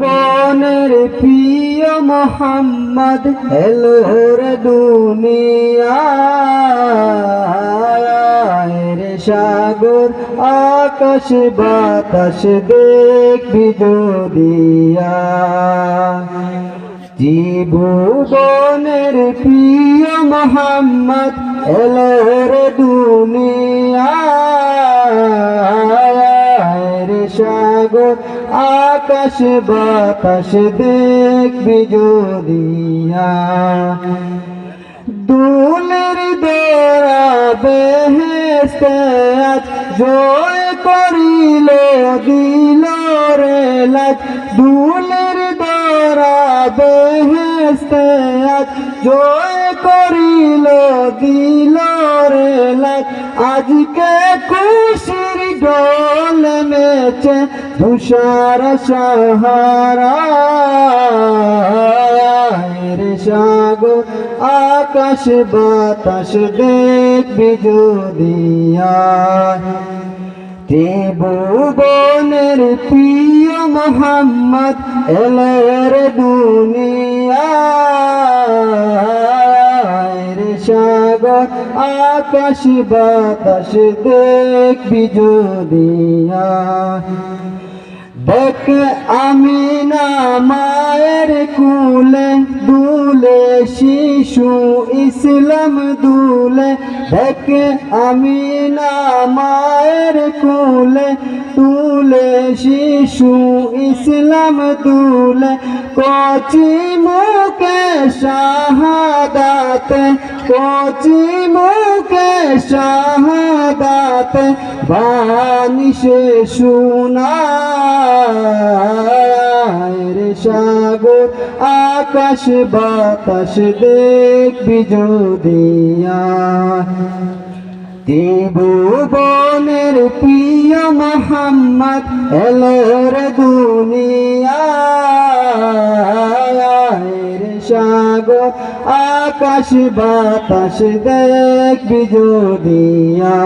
বনের প্রিয় মোহাম্মদ এলো রে দুনিয়া। সাগর আকাশ বাতাস দেখবি যদিয়া। জীবনের প্রিয় মোহাম্মদ এলো রে দুনিয়া। সাগর, আকাশ, বাতাস দেখবি যদিয়া দুলের দোরা বেহেস্তে আজ জয় করিল, দিল রে লাজ। দুলের দোরা বেহেস্তে আজ জয় করিল, দিল রে লাজ। আজকে খুশির ডোল মেচে তুষার সাহারা। রে সাগর আকাশ বাতাস দেখবি যদিয়া ত্রিভুবনের প্রিয় মোহাম্মদ এলের দুনিয়া। সাগর আকাশ বাতাস দেখবি যদিয়া দেখ আমি না মায়ের কুলে দুলে, শিশু ইসলাম দুলে, দেখ আমি না মায়ের কুলে। তুলে শিশু ইসলাম দুলে, কচি মুখে শাহাদাতে, কচি মুখে শাহাদাতে বানিশে শোনা রে সাগর। আকাশ বাতাস দেখবি যদিয়া ত্রিভুবনের প্রিয় মোহাম্মদ এলোর দুনিয়া। সাগর আকাশ বাতাস দেখবি যদিয়া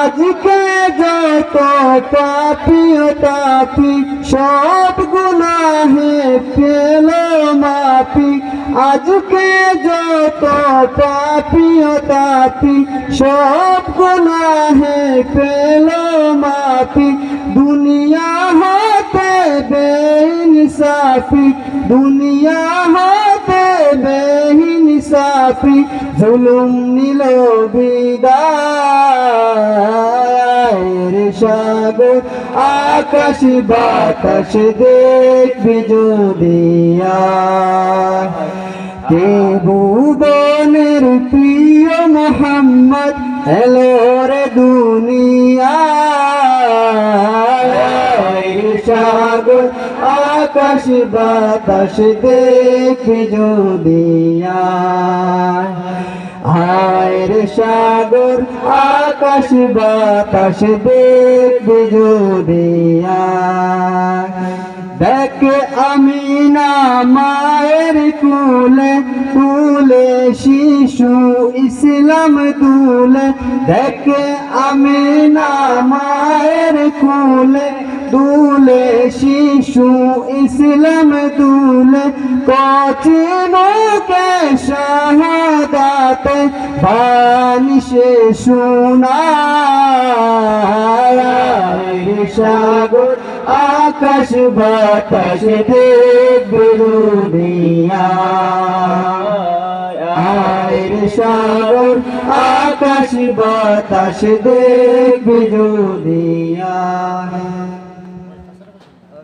আজকে যত পাপিও তাপি সব পেল মাপি আজকে যত পাপিও তাপি সব গুনাহে পেল মাপি। দুনিয়া হতে বেইনসাফি, দুনিয়া হতে বেইনসাফি, জুলুম নিল বিদায় রে আকাশ বাতাস দেখবি যদিয়া ভুবনের প্রিয় মোহাম্মদ এলো রে দুনিয়া। আকাশ, বাতাস দেখবি যদিয়া আয়ের সাগর, আকাশ, বাতাস যদিয়া দেখ আমি না, মায়ের কুলে তুলে শিশু ইসলাম তুলে। দেখ আমি না মায়ের কুলে তুলে শিশু ইসলাম তুলে। কচি মুখে শাহাদাতে বানিশে শোনা। সাগর আকাশ বাতাস দেখবে দুনিয়া। আয়ের সাগর আকাশ বাতাস দেখবে দুনিয়া।